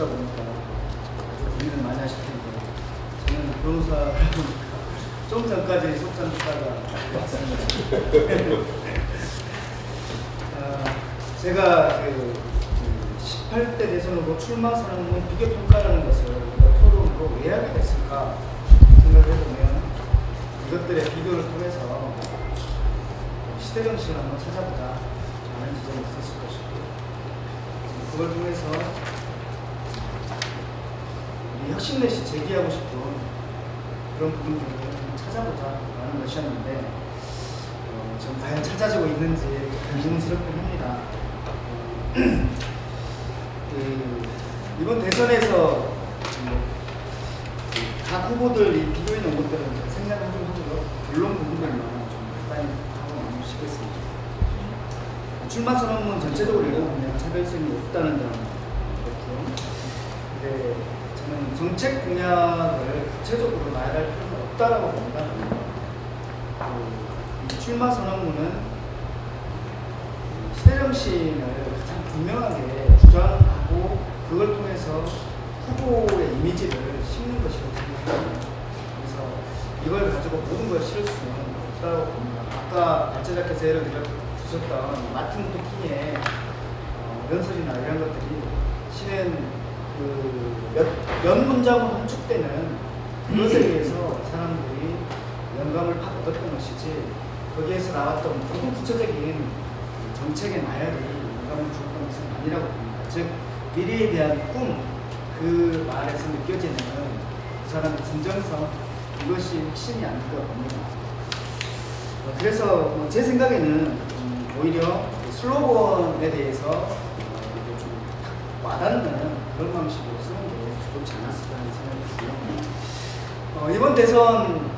이슈다 보니까 고민을 많이 하실 텐데 저는 변호사라 보니까 좀 전까지 속상 듣다가 왔습니다. 아, 제가 그 18대 대선 후보 출마 선언문 비교 평가라는 것을 토론으로 왜 하게 됐을까 생각을 해보면 이것들의 비교를 통해서 시대 정신을 한번 찾아보자 하는 지점이 있었을 것이고 그걸 통해서 혁신넷이 제기하고 싶은 그런 부분들을 좀 찾아보자 하는 것이었는데 어, 지금 과연 찾아지고 있는지 의문스럽긴 합니다. 그, 이번 대선에서 그각 후보들이 비교 있는 것들은 생략을 좀 하고요. 본론 부분들만 좀 간단히 하고 마무리시겠습니다. 출마 선언문 전체적으로 읽어보면 차별성이 없다는 점 그렇고요. 근 데 저는 정책 공약을 구체적으로 말할 필요는 없다라고 봅니다. 그, 이 출마 선언문은 시대정신을 가장 분명하게 주장하고 그걸 통해서 후보의 이미지를 심는 것이라고 생각합니다. 그래서 이걸 가지고 모든 걸 실을 수는 없다고 봅니다. 아까 발제자께서 예를 들어 주셨던 마틴 루터 킹의 어, 연설이나 이런 것들이 실은 그몇 문장으로 함축되는 그것에 의해서 사람들이 영감을 받 얻었던 것이지 거기에서 나왔던 모든 구체적인 정책의 나열이 영감을 주었던 것은 아니라고 봅니다. 즉 미래에 대한 꿈 그 말에서 느껴지는 그 사람의 진정성 이것이 핵심이 아닐까 봅니다. 어, 그래서 뭐제 생각에는 음, 오히려 그 슬로건에 대해서 어, 좀 와닿는 그런 방식으로 쓰는 게 좋지 않았을까 하는 생각이 들고요. 어, 이번 대선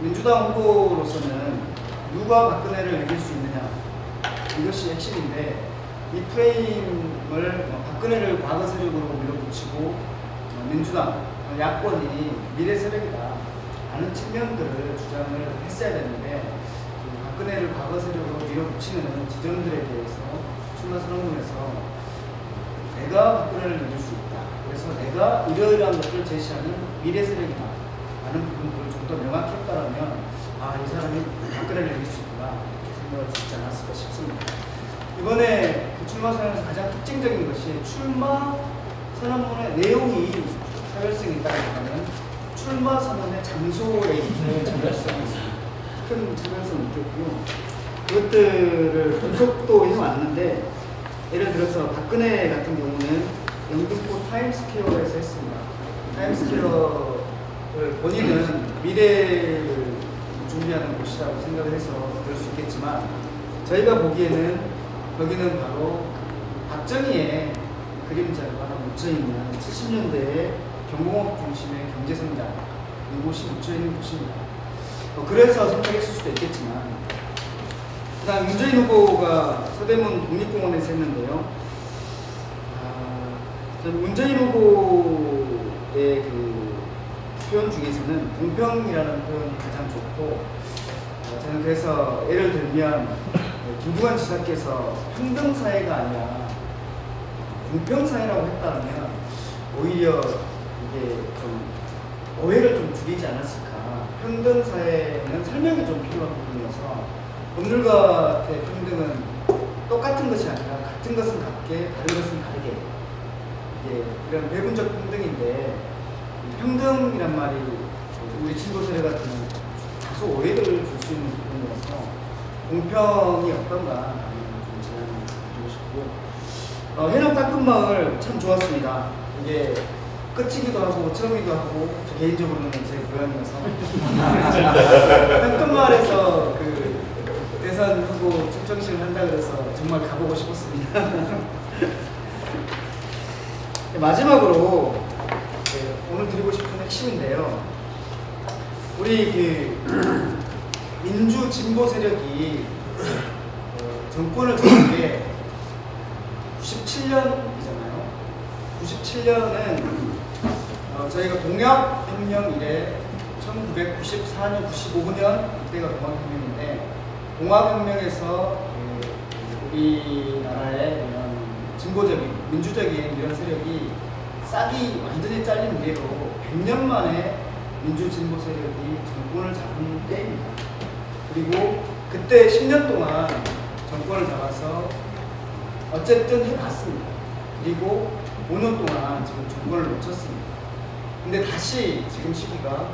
민주당 후보로서는 누가 박근혜를 이길 수 있느냐 이것이 핵심인데 이 프레임을 어, 박근혜를 과거 세력으로 밀어붙이고 어, 민주당 어, 야권이 미래 세력이다 하는 측면들을 주장을 했어야 되는데 그 박근혜를 과거 세력으로 밀어붙이는 지점들에 대해서 출마 선언문에서 내가 박근혜를 이길 수 그래서 내가 이러이러한 것들을 제시하는 미래 세력이다. 라는 부분들을 좀 더 명확히 했다면 아, 이 사람이 박근혜를 이길 수 있구나. 이렇게 생각을 듣지 않았을까 싶습니다. 이번에 그 출마 선언에서 가장 특징적인 것이 출마 선언문의 내용이 차별성이 있다기보다는 출마 선언의 장소에 있는 차별성이 있습니다. 큰 차별성을 느꼈고요. 그것들을 분석도 해왔는데 예를 들어서 박근혜 같은 경우는 했습니다. 타임스퀘어를 본인은 미래를 준비하는 곳이라고 생각을 해서 그럴 수 있겠지만 저희가 보기에는 거기는 바로 박정희의 그림자가 묻혀있는 70년대의 경공업 중심의 경제성장 이곳이 묻혀있는 곳입니다. 어, 그래서 선택했을 수도 있겠지만 그다음 문재인 후보가 서대문 독립공원에서 했는데요. 문재인 후보의 그 표현 중에서는 공평이라는 표현이 가장 좋고 어, 저는 그래서 예를 들면 김두관 지사께서 평등 사회가 아니라 공평 사회라고 했다면 오히려 이게 좀 오해를 좀 줄이지 않았을까. 평등 사회는 설명이 좀 필요한 부분이어서 오늘과의 평등은 똑같은 것이 아니라 같은 것은 같게 다른 것은 다르게 이게 이런 배분적 평등인데 이 평등이란 말이 우리 친구 세대 같은 다소 오해를 줄 수 있는 부분이어서 공평이 어떤가 좀 제안을 드리고 싶고 어, 해남 따끔마을 참 좋았습니다. 이게 끝이기도 하고 처음이기도 하고 저 개인적으로는 제 고향이어서 따끔마을에서 그 대선 후보 측정식을 한다 그래서 정말 가보고 싶었습니다. 네, 마지막으로 네, 오늘 드리고 싶은 핵심인데요. 우리 그 민주 진보 세력이 어, 정권을 잡은 게 97년이잖아요. 97년은 어, 저희가 동학혁명 이래 1994년, 95년 이때가 동학혁명인데 동학혁명에서 그 우리나라의 진보적인 민주적인 이런 세력이 싹이 완전히 잘린 뒤로 100년 만에 민주진보 세력이 정권을 잡은 때입니다. 그리고 그때 10년 동안 정권을 잡아서 어쨌든 해봤습니다. 그리고 5년 동안 지금 정권을 놓쳤습니다. 근데 다시 지금 시기가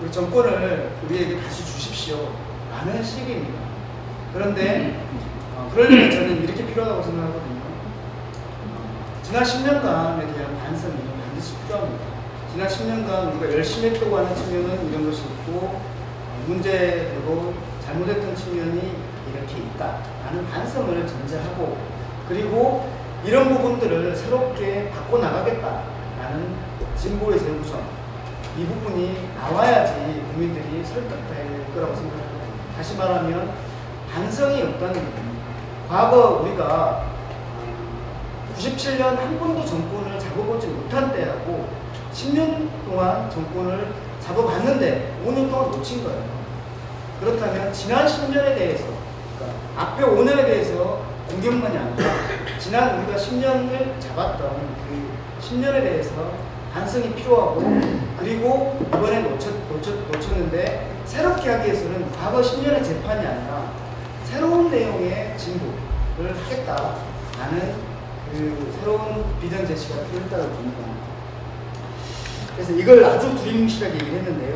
우리 정권을 우리에게 다시 주십시오. 라는 시기입니다. 그런데 어, 그러려면 저는 이렇게 필요하다고 생각하거든요. 어, 지난 10년간에 대한 반성이 반드시 필요합니다. 지난 10년간 우리가 열심히 했다고 하는 측면은 이런 것이 있고 어, 문제되고 잘못했던 측면이 이렇게 있다라는 반성을 전제하고 그리고 이런 부분들을 새롭게 바꿔나가겠다라는 진보의 재우선 이 부분이 나와야지 국민들이 설득될 거라고 생각합니다. 다시 말하면 반성이 없다는 겁니다. 과거 우리가 97년 한 번도 정권을 잡아보지 못한 때하고 10년 동안 정권을 잡아봤는데 5년 동안 놓친 거예요. 그렇다면 지난 10년에 대해서, 그러니까 앞에 5년에 대해서 공격만이 아니라 지난 우리가 10년을 잡았던 그 10년에 대해서 반성이 필요하고 그리고 이번에 놓쳤, 놓쳤, 놓쳤는데 새롭게 하기 위해서는 과거 10년의 재판이 아니라 새로운 내용의 진보를 하겠다라는 그 새로운 비전 제시가 필요했다고 봅니다. 그래서 이걸 아주 두리뭉실하게 얘기를 했는데요.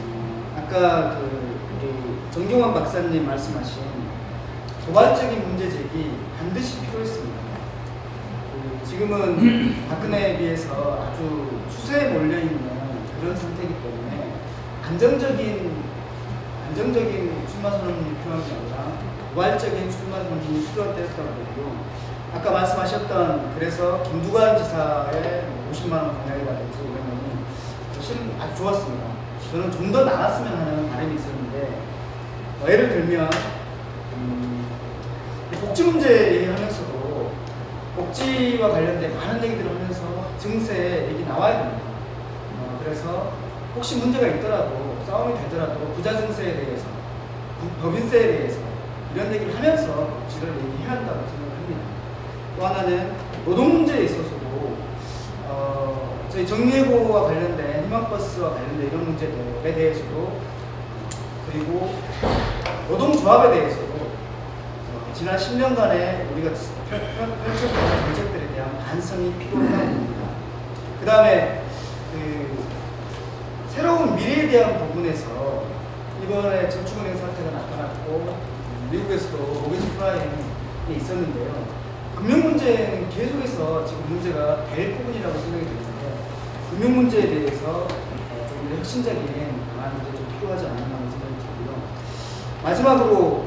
음, 아까 그 우리 정경환 박사님 말씀하신 도발적인 문제 제기 반드시 필요했습니다. 그 지금은 박근혜에 비해서 아주 추세에 몰려 있는 그런 상태이기 때문에 안정적인 안정적인 출마 선언이 필요한 게 아니라 도발적인 출마 선언이 필요할 때였다고 보고요. 아까 말씀하셨던 그래서 김두관 지사의 50만 원 공약이라든지 이런 사실 아주 좋았습니다. 저는 좀 더 나았으면 하는 바람이 있었는데 어, 예를 들면 음, 복지 문제 얘기하면서도 복지와 관련된 많은 얘기들을 하면서 증세 얘기 나와야 됩니다. 어, 그래서 혹시 문제가 있더라도 싸움이 되더라도 부자 증세에 대해서 부- 법인세에 대해서 이런 얘기를 하면서 복지를 얘기해야 한다고 생각합니다. 또 하나는 노동 문제에 있어서도 어, 저희 정예고와 관련된 희망버스와 관련된 이런 문제들에 대해서도 그리고 노동조합에 대해서도 어, 지난 10년간의 우리가 펼쳐본 정책들에 대한 반성이 필요하다고 봅니다. 그 다음에 그 새로운 미래에 대한 부분에서 이번에 저축은행 사태가 나타났고 음, 미국에서도 모기지 프라임이 있었는데요. 금융 문제는 계속해서 지금 문제가 될 부분이라고 생각이 드는데 금융 문제에 대해서 어, 좀 혁신적인 방안이 이제 좀 필요하지 않나 생각이 들고요. 마지막으로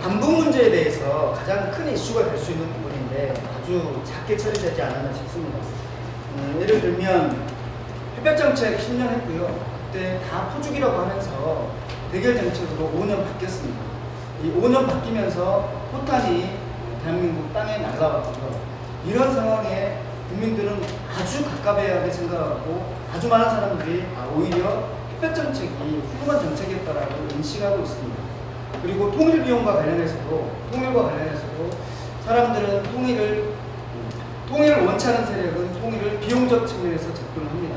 반북 문제에 대해서 가장 큰 이슈가 될 수 있는 부분인데 아주 작게 처리되지 않았나 싶습니다. 음, 예를 들면 햇볕정책 10년 했고요. 그때 다 포주기라고 하면서 대결 정책으로 5년 바뀌었습니다. 이 5년 바뀌면서 포탄이 대한민국 땅에 날라왔고요. 이런 상황에 국민들은 아주 가깝게 생각하고 아주 많은 사람들이 아, 오히려 햇볕 정책이 훌륭한 정책이었다라고 인식하고 있습니다. 그리고 통일 비용과 관련해서도 통일과 관련해서도 사람들은 통일을 통일을 원치 않은 세력은 통일을 비용적 측면에서 접근을 합니다.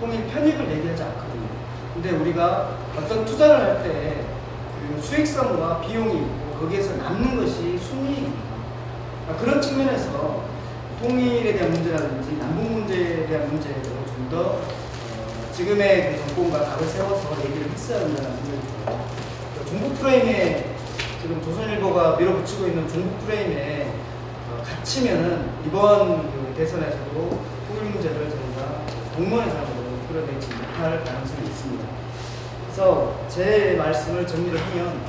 통일 편익을 얘기하지 않거든요. 근데 우리가 어떤 투자를 할때그 수익성과 비용이 있고 거기에서 남는 것이 순이익입니다. 그러니까 그런 측면에서 통일에 대한 문제라든지 남북 문제에 대한 문제로 좀더 어, 지금의 그 정권과 각을 세워서 얘기를 했어야 한다는 생각이 들어요. 그 종북 프레임에 지금 조선일보가 밀어붙이고 있는 종북 프레임에 어, 갇히면은 이번 그 대선에서도 통일 문제를 저희가 사람으로 끌어내지 못할 가능성이 있습니다. 그래서 제 말씀을 정리를 하면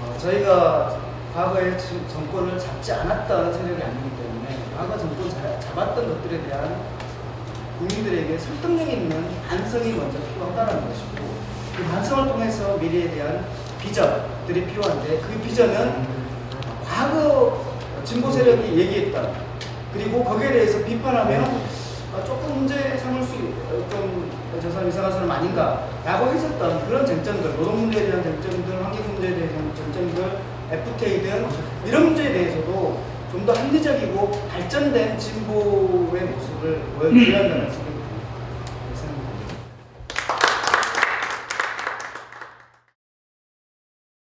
어, 저희가 과거에 지- 정권을 잡지 않았던 세력이 아니기 때문에 과거 정권 자- 잡았던 것들에 대한 국민들에게 설득력 있는 반성이 먼저 필요하다는 것이고 그 반성을 통해서 미래에 대한 비전들이 필요한데 그 비전은 과거 진보 세력이 얘기했다. 그리고 거기에 대해서 비판하면 아, 조금 문제 삼을 수, 좀저 사람 이상한 사람 아닌가 라고 했었던 그런 쟁점들, 노동 문제에 대한 쟁점들, 환경 문제에 대한 쟁점들, FTA 등 이런 문제에 대해서도 좀 더 합리적이고 발전된 진보의 모습을 보여드려야 한다는 말씀을